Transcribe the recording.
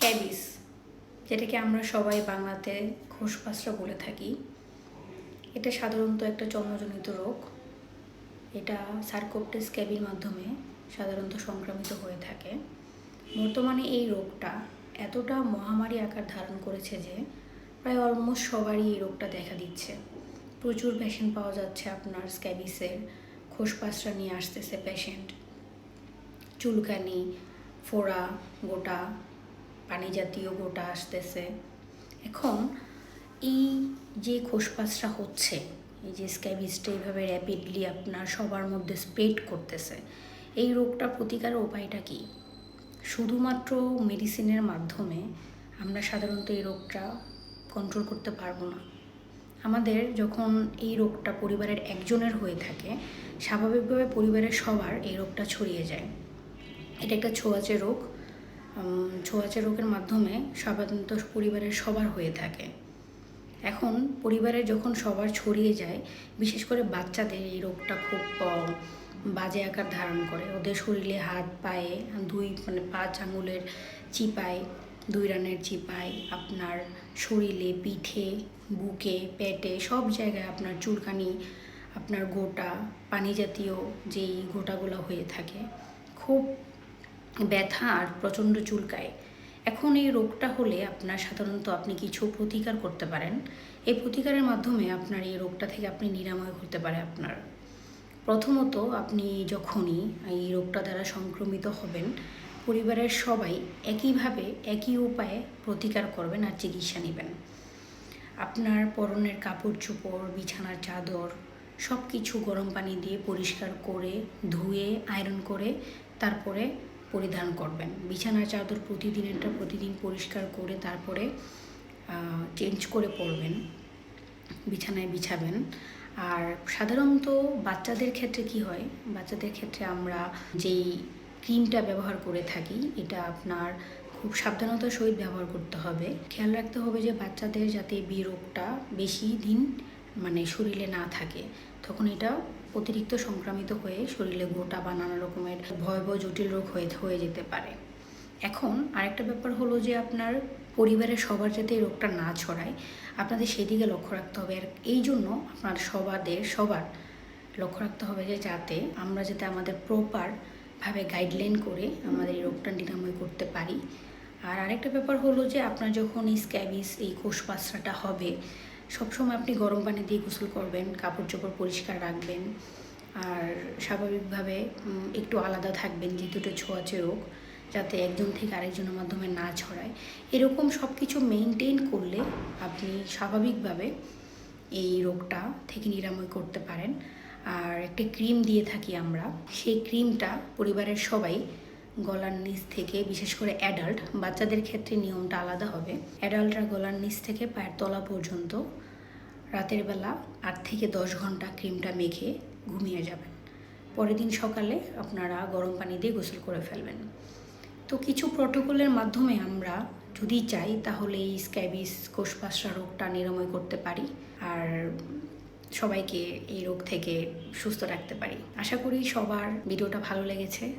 Scabies যেটাকে আমরা সবাই বাংলাতে খোসপাসরা বলে থাকি, এটা সাধারণত একটা চর্মজনিত রোগ। এটা সার্কোপটেস স্ক্যাবির মাধ্যমে সাধারণত সংক্রামিত হয়ে থাকে। বর্তমানে এই রোগটা এতটা মহামারী আকার ধারণ করেছে যে প্রায় অলমোস্ট সবারই এই রোগটা দেখা দিচ্ছে। প্রচুর পেশেন্ট পাওয়া যাচ্ছে আপনার স্ক্যাবিসের খোসপাসরা নিয়ে আসতেছে পেশেন্ট চুলকানি, ফোড়া, গোটা পানি জাতীয় গোটা আসতেছে। এখন এই যে খোসপাসটা হচ্ছে, এই যে স্ক্যাবিসটা এইভাবে র্যাপিডলি আপনার সবার মধ্যে স্প্রেড করতেছে, এই রোগটা প্রতিকারের উপায়টা কি? শুধুমাত্র মেডিসিনের মাধ্যমে আমরা সাধারণত এই রোগটা কন্ট্রোল করতে পারব না। আমাদের যখন এই রোগটা পরিবারের একজনের হয়ে থাকে, স্বাভাবিকভাবে পরিবারের সবার এই রোগটা ছড়িয়ে যায়। এটা একটা ছোঁয়াচে রোগ ছোঁয়াচে রোগের মাধ্যমে সাধারণত পরিবারের সবার হয়ে থাকে। এখন পরিবারে যখন সবার ছড়িয়ে যায়, বিশেষ করে বাচ্চাদের এই রোগটা খুব বাজে আকার ধারণ করে। ওদের শরীরে হাত, পায়ে, দুই মানে পাঁচ আঙুলের চিপায় দুই রানের চিপায় আপনার শরীরে পিঠে, বুকে, পেটে সব জায়গায় আপনার চুলকানি, আপনার গোটা পানি জাতীয় যেই গোটাগুলো হয়ে থাকে, খুব ব্যথা আর প্রচণ্ড চুলকায়। এখন এই রোগটা হলে আপনার সাধারণত আপনি কিছু প্রতিকার করতে পারেন। এই প্রতিকারের মাধ্যমে আপনার এই রোগটা থেকে আপনি নিরাময় করতে পারে আপনার। প্রথমত আপনি যখনই এই রোগটা দ্বারা সংক্রমিত হবেন, পরিবারের সবাই একইভাবে, একই উপায়ে প্রতিকার করবেন আর চিকিৎসা নেবেন। আপনার পরনের কাপড় চোপড়, বিছানার চাদর সব কিছু গরম পানি দিয়ে পরিষ্কার করে, ধুয়ে আয়রন করে, তারপরে পরিধান করবেন। বিছানার চাদর প্রতিদিনেরটা প্রতিদিন পরিষ্কার করে তারপরে চেঞ্জ করে পরবেন। বিছানায় বিছাবেন। আর সাধারণত বাচ্চাদের ক্ষেত্রে কি হয়? বাচ্চাদের ক্ষেত্রে আমরা যেই ক্রিমটা ব্যবহার করে থাকি, এটা আপনার খুব সাবধানতার সহিত ব্যবহার করতে হবে। খেয়াল রাখতে হবে যে বাচ্চাদের যাতে বি রোগটা বেশি দিন মানে শরীরে না থাকে। তখন এটা অতিরিক্ত সংক্রামিত হয়ে শরীরে গোটা বা নানা রকমের ভয়াবহ জটিল রোগ হয়ে হয়ে যেতে পারে। এখন আরেকটা ব্যাপার হলো যে আপনার পরিবারের সবার যাতে এই রোগটা না ছড়ায়, আপনাদের সেদিকে লক্ষ্য রাখতে হবে। আর এই জন্য আপনার সবাদের, সবার লক্ষ্য রাখতে হবে যে যাতে আমরা যাতে আমাদের প্রপারভাবে গাইডলাইন করে আমাদের এই রোগটা নিরাময় করতে পারি। আর আরেকটা ব্যাপার হলো যে আপনার যখন এই স্ক্যাবিস এই কোষ কোষপাসরাটা হবে সবসময় আপনি গরম পানি দিয়ে গোসল করবেন কাপড় চোপড় পরিষ্কার রাখবেন আর স্বাভাবিকভাবে একটু আলাদা থাকবেন যে দুটো ছোঁয়াচে রোগ যাতে একজন থেকে আরেকজনের মাধ্যমে না ছড়ায়। এরকম সব কিছু মেনটেন করলে আপনি স্বাভাবিকভাবে এই রোগটা থেকে নিরাময় করতে পারেন। আর একটা ক্রিম দিয়ে থাকি আমরা, সেই ক্রিমটা পরিবারের সবাই গলার নিচ থেকে, বিশেষ করে অ্যাডাল্ট বাচ্চাদের ক্ষেত্রে নিয়মটা আলাদা হবে। অ্যাডাল্টরা গলার নিচ থেকে পায়ের তলা পর্যন্ত রাতের বেলা আট থেকে দশ ঘণ্টা ক্রিমটা মেখে ঘুমিয়ে যাবেন। পরের দিন সকালে আপনারা গরম পানি দিয়ে গোসল করে ফেলবেন। তো কিছু প্রটোকলের মাধ্যমে আমরা যদি চাই, তাহলে এই স্ক্যাবিস কোষপাসরা রোগটা নিরাময় করতে পারি আর সবাইকে এই রোগ থেকে সুস্থ রাখতে পারি। আশা করি সবার ভিডিওটা ভালো লেগেছে।